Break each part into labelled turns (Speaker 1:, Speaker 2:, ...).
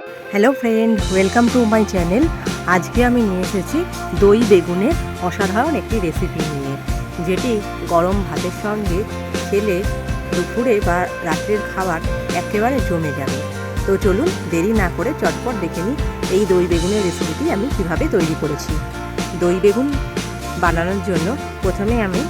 Speaker 1: Hello friend welcome to my channel আজকে আমি নিয়ে এসেছি দই বেগুনের অসাধারণ একটি রেসিপি নিয়ে, যেটি গরম ভাতের সঙ্গে খেলে দুপুরে বা রাত্রের খাবার একেবারে জমে যাবে। তো চলুন দেরি না করে চটপট দেখে নিই এই দই বেগুনের রেসিপিটি আমি কীভাবে তৈরি করেছি। দই বেগুন বানানোর জন্য প্রথমে আমি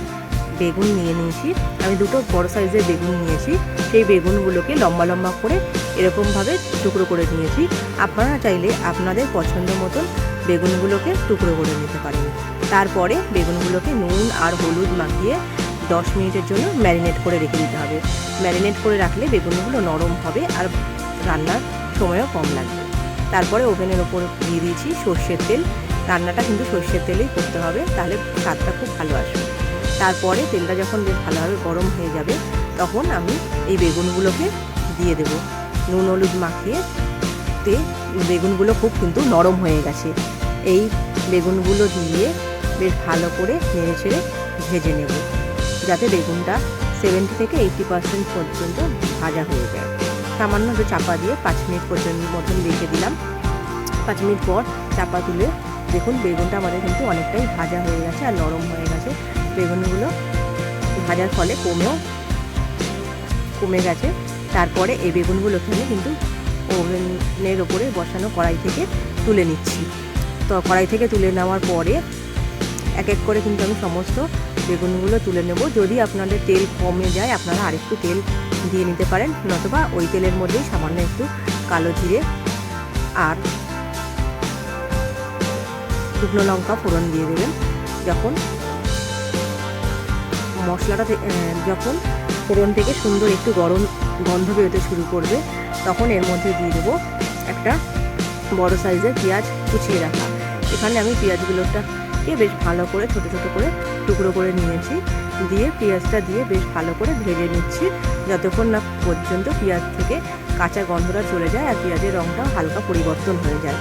Speaker 1: বেগুন নিয়ে নিয়েছি। আমি দুটো বড় সাইজের বেগুন নিয়েছি। সেই বেগুনগুলোকে লম্বা লম্বা করে এরকমভাবে টুকরো করে নিয়েছি। আপনারা চাইলে আপনাদের পছন্দ মতন বেগুনগুলোকে টুকরো করে নিতে পারেন। তারপরে বেগুনগুলোকে নুন আর হলুদ মাখিয়ে দশ মিনিটের জন্য ম্যারিনেট করে রেখে দিতে হবে। ম্যারিনেট করে রাখলে বেগুনগুলো নরম হবে আর রান্নার সময়ও কম লাগবে। তারপরে ওভেনের ওপর দিয়ে দিয়েছি সর্ষের তেল। রান্নাটা কিন্তু সর্ষের তেলেই করতে হবে, তাহলে স্বাদটা খুব ভালো আসবে। তারপরে তেলটা যখন বেশ ভালোভাবে গরম হয়ে যাবে, তখন আমি এই বেগুনগুলোকে দিয়ে দেবো। নুন, হলুদ মাখিয়ে তে বেগুনগুলো খুব কিন্তু নরম হয়ে গেছে। এই বেগুনগুলো দিয়ে বেশ ভালো করে নেড়ে ছেড়ে ভেজে নেব, যাতে বেগুনটা সেভেন্টি থেকে এইটি পার্সেন্ট পর্যন্ত ভাজা হয়ে যায়। সামান্য একটু চাপা দিয়ে পাঁচ মিনিট পর্যন্ত মতন রেখে দিলাম। পাঁচ মিনিট পর চাপা তুলে দেখুন, বেগুনটা আমাদের কিন্তু অনেকটাই ভাজা হয়ে গেছে আর নরম হয়ে গেছে। বেগুনগুলো ভাজার ফলে কমেও, কমে গেছে। তারপরে এই বেগুনগুলোকে আমি কিন্তু ওভেনের ওপরে বসানো কড়াই থেকে তুলে নিচ্ছি। তো কড়াই থেকে তুলে নেওয়ার পরে এক এক করে কিন্তু আমি সমস্ত বেগুনগুলো তুলে নেব। যদি আপনাদের তেল কমে যায়, আপনারা আরেকটু তেল দিয়ে নিতে পারেন। নতুবা ওই তেলের মধ্যেই সামান্য একটু কালো জিরে আর শুকনো লঙ্কা ফোড়ন দিয়ে দেবেন। যখন মশলাটা যখন ফোড়ন থেকে সুন্দর একটু গরম গন্ধ বেরোতে শুরু করবে, তখন এর মধ্যে দিয়ে দেবো একটা বড় সাইজের পেঁয়াজ কুচিয়ে রাখা। এখানে আমি পেঁয়াজগুলোটাকে বেশ ভালো করে, ছোট ছোট করে টুকরো করে নিয়েছি। দিয়ে পেঁয়াজটা দিয়ে বেশ ভালো করে ভেজে নিচ্ছি। যতক্ষণ না পর্যন্ত পেঁয়াজ থেকে কাঁচা গন্ধটা চলে যায় আর পেঁয়াজের রঙটাও হালকা পরিবর্তন হয়ে যায়।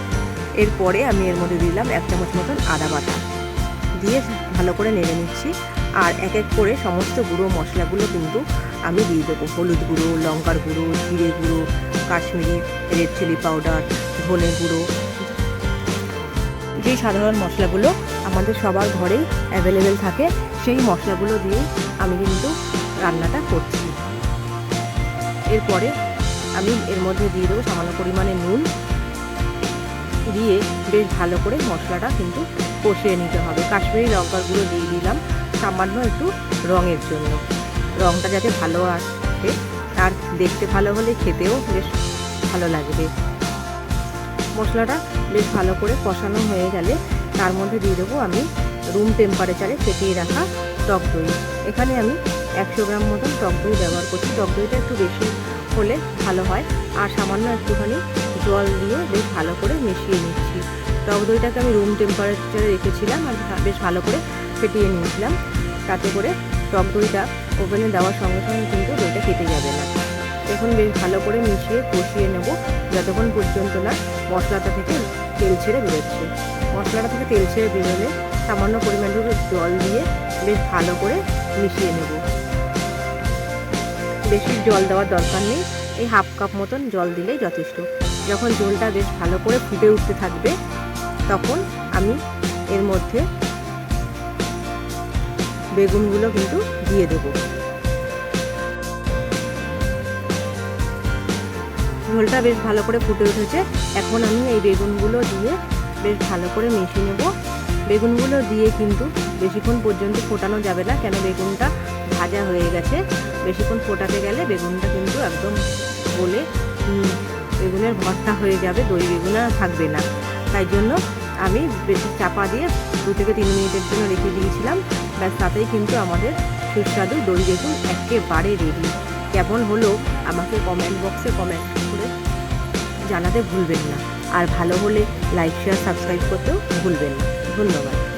Speaker 1: এরপরে আমি এর মধ্যে দিলাম এক চামচ মতন আদা বাটা। দিয়ে ভালো করে নেড়ে নিচ্ছি। আর এক এক করে সমস্ত গুঁড়ো মশলাগুলো কিন্তু আমি দিয়ে দেবো। হলুদ গুঁড়ো, লঙ্কার গুঁড়ো, জিরে গুঁড়ো, কাশ্মীরি রেড চিলি পাউডার, ধনে গুঁড়ো। যেই সাধারণ মশলাগুলো আমাদের সবার ঘরেই অ্যাভেলেবেল থাকে, সেই মশলাগুলো দিয়ে আমি কিন্তু রান্নাটা করছি। এরপরে আমি এর মধ্যে দিয়ে দেবো সামান্য পরিমাণে নুন। দিয়ে বেশ ভালো করে মশলাটা কিন্তু কষিয়ে নিতে হবে। কাশ্মীরি লঙ্কার গুঁড়ো দিয়ে দিলাম। সামান্য একটু রঙের জন্য। রঙটা যাতে ভালো আসে, আর দেখতে ভালো হলে খেতেও বেশ ভালো লাগবে। মশলাটা বেশ ভালো করে কষানো হয়ে গেলে তার মধ্যে দিয়ে দেবো আমি রুম টেম্পারেচারে ফেটিয়ে রাখা টক দই। এখানে আমি একশো গ্রাম মতন টক দই ব্যবহার করছি। টক দইটা একটু বেশি হলে ভালো হয়। আর সামান্য একটুখানি জল দিয়ে বেশ ভালো করে মিশিয়ে নিচ্ছি। টক দইটাকে আমি রুম টেম্পারেচারে রেখেছিলাম, আর বেশ ভালো করে ফেটিয়ে নিয়েছিলাম। তাতে করে টক দইটা ওভেনে দেওয়ার সঙ্গে সঙ্গে কিন্তু দইটা কেটে যাবে না। এখন বেশ ভালো করে মিশিয়ে কষিয়ে নেব, যতক্ষণ পর্যন্ত না মশলাটা থেকে তেল ছেড়ে বেরোচ্ছে। মশলাটা থেকে তেল ছেড়ে বেরোলে সামান্য পরিমাণ জল দিয়ে বেশ ভালো করে মিশিয়ে নেব। বেশি জল দেওয়ার দরকার নেই, এই হাফ কাপ মতন জল দিলেই যথেষ্ট। যখন জলটা বেশ ভালো করে ফুটে উঠতে থাকবে, তখন আমি এর মধ্যে বেগুনগুলো কিন্তু দিয়ে দেবো। ঝোলটা বেশ ভালো করে ফুটে উঠেছে। এখন আমি এই বেগুনগুলো দিয়ে বেশ ভালো করে মিশিয়ে নেব। বেগুনগুলো দিয়ে কিন্তু বেশিক্ষণ পর্যন্ত ফোটানো যাবে না, কেন বেগুনটা ভাজা হয়ে গেছে। বেশিক্ষণ ফোটাতে গেলে বেগুনটা কিন্তু একদম গলে বেগুনের ভর্তা হয়ে যাবে, দই বেগুন আর থাকবে না। তাই জন্য আমি বেশি চাপা দিয়ে দু থেকে তিন মিনিটের জন্য রেখে দিয়েছিলাম। ব্যাস, তাতেই কিন্তু আমাদের সুস্বাদু দই বেগুন একেবারে রেডি কেমন হলো আমাকে কমেন্ট বক্সে কমেন্ট করে জানাতে ভুলবেন না। আর ভালো হলে লাইক শেয়ার সাবস্ক্রাইব করতেও ভুলবেন না। ধন্যবাদ।